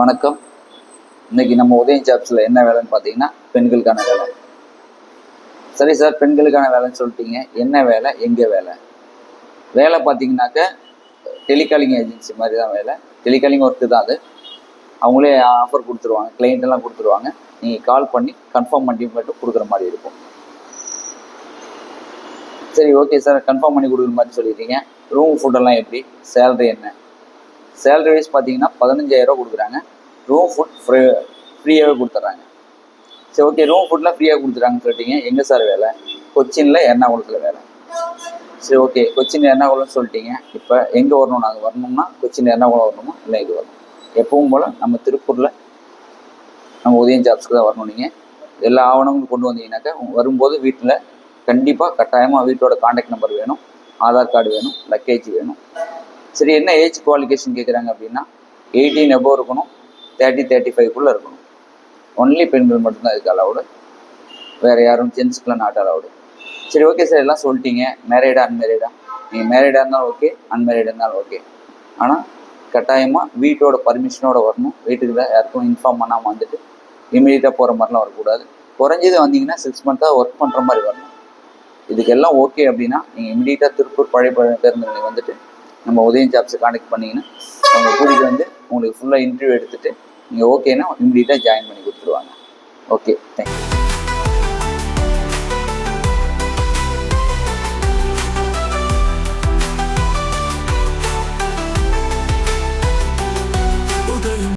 வணக்கம். இன்னைக்கு நம்ம உதயம் ஜாப்ஸில் என்ன வேலைன்னு பார்த்தீங்கன்னா பெண்களுக்கான வேலை. சரி சார் பெண்களுக்கான வேலைன்னு சொல்லிட்டீங்க. என்ன வேலை? எங்கே வேலை? வேலை பார்த்தீங்கன்னாக்க டெலிகாலிங் ஏஜென்சி மாதிரி தான் வேலை. டெலிகாலிங் ஒர்க்கு தான் அது. அவங்களே ஆஃபர் கொடுத்துருவாங்க. கிளைண்ட் எல்லாம் கொடுத்துருவாங்க. நீங்கள் கால் பண்ணி கன்ஃபார்ம் பண்ணி மட்டும் கொடுக்குற மாதிரி இருக்கும். சரி ஓகே சார் கன்ஃபார்ம் பண்ணி கொடுக்குற மாதிரி சொல்லியிருக்கீங்க ரூம் ஃபுட்டெல்லாம் எப்படி? சேலரி என்ன? சேலரி வைஸ் பார்த்தீங்கன்னா பதினஞ்சாயிரரூவா கொடுக்குறாங்க. ரூம் ஃபுட் ஃப்ரீ ஃப்ரீயாகவே கொடுத்துட்றாங்க. சரி ஓகே ரூம் ஃபுட்லாம் ஃப்ரீயாக கொடுத்துட்றாங்கன்னு சொல்லிட்டீங்க. எங்கே சார் வேலை? கொச்சினில் எர்ணாகுளத்தில் வேலை. சரி ஓகே கொச்சின் எர்ணாகுளம்னு சொல்லிட்டீங்க. இப்போ எங்கே வரணும்? நாங்கள் வரணும்னா கொச்சின் எர்ணாகுளம் வரணுமா? இல்லை இது வரணும். எப்பவும் போல் நம்ம திருப்பூரில் நம்ம உதயம் ஜாப்ஸ்க்கு தான் வரணும் நீங்கள் எல்லா ஆவணங்களும் கொண்டு வந்தீங்கன்னாக்கா வரும்போது வீட்டில் கண்டிப்பாக கட்டாயமாக வீட்டோட காண்டாக்ட் நம்பர் வேணும் ஆதார் கார்டு வேணும் லக்கேஜ் வேணும். சரி என்ன ஏஜ் குவாலிஃபிகேஷன் கேட்குறாங்க அப்படின்னா எயிட்டீன் எபோவ் இருக்கணும் தேர்ட்டி தேர்ட்டி ஃபைவ்க்குள்ளே இருக்கணும். ஒன்லி பெண்கள் மட்டும்தான் இதுக்கு அலவுடு வேறு யாரும் ஜென்ஸுக்குலாம் நாட் அலவுடு சரி ஓகே சார் எல்லாம் சொல்லிட்டீங்க. மேரீடா அன்மேரீடா நீங்கள் மேரீடாக இருந்தாலும் ஓகே அன்மேரீடாக இருந்தாலும் ஓகே ஆனால் கட்டாயமாக வீட்டோட பர்மிஷனோட வரணும். வீட்டுக்கு தான் யாருக்கும் இன்ஃபார்ம் பண்ணாமல் வந்துட்டு இமீடியட்டாக போகிற மாதிரிலாம் வரக்கூடாது. குறைஞ்சது வந்தீங்கன்னா சிக்ஸ் மந்த்தாக ஒர்க் பண்ணுற மாதிரி வரணும். இதுக்கெல்லாம் ஓகே அப்படின்னா நீங்கள் இமீடியட்டாக திருப்பூர் பழைய பேருந்து நிலையம் வந்துட்டு நம்ம உதயம் ஜாப்ஸை கான்டெக்ட் பண்ணிங்கன்னா அவங்க கூட்டிகிட்டு வந்து உங்களுக்கு ஃபுல்லாக இன்டர்வியூ எடுத்துகிட்டு நீங்கள் ஓகேன்னா இமீடியட்டாக ஜாயின் பண்ணி கொடுத்துருவாங்க. Okay thank you